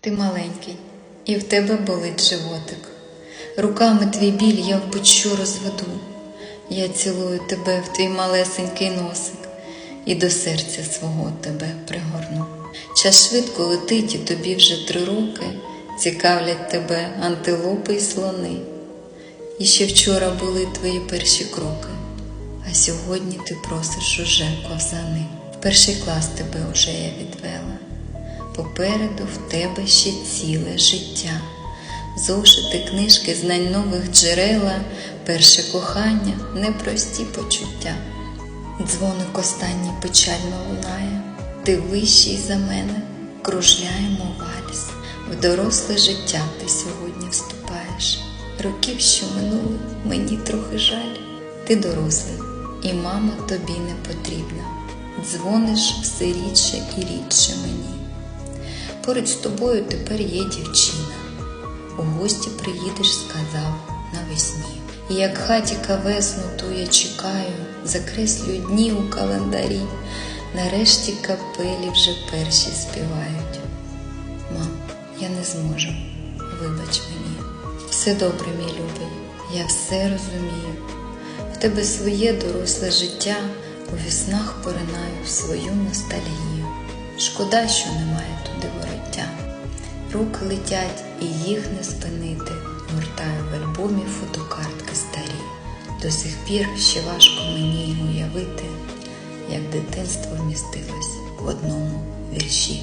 Ти маленький, і в тебе болить животик. Руками твій біль я в будь-що розведу. Я цілую тебе в твій малесенький носик і до серця свого тебе пригорну. Час швидко летить, і тобі вже три роки цікавлять тебе антилопи й слони. І ще вчора були твої перші кроки, а сьогодні ти просиш уже ковзани. В перший клас тебе уже я відвела. Попереду в тебе ще ціле життя. Зошити книжки знань нових джерела, перше кохання, непрості почуття. Дзвоник останній печально лунає, ти вищий за мене, кружляємо вальс. В доросле життя ти сьогодні вступаєш. Років, що минули, мені трохи жаль. Ти дорослий, і мама тобі не потрібна. Дзвониш все рідше і рідше мені. Поруч з тобою тепер є дівчина. У гості приїдеш, сказав навесні. І як хатіка весну, ту я чекаю, закреслюю дні у календарі. Нарешті капелі вже перші співають. Мам, я не зможу, вибач мені. Все добре, мій любий, я все розумію. В тебе своє доросле життя, у віснах поринаю в свою ностальгію. Шкода, що немає. Руки летять і їх не спинити. Гортаю в альбомі фотокартки старі. До сих пір ще важко мені уявити, як дитинство вмістилось в одному вірші.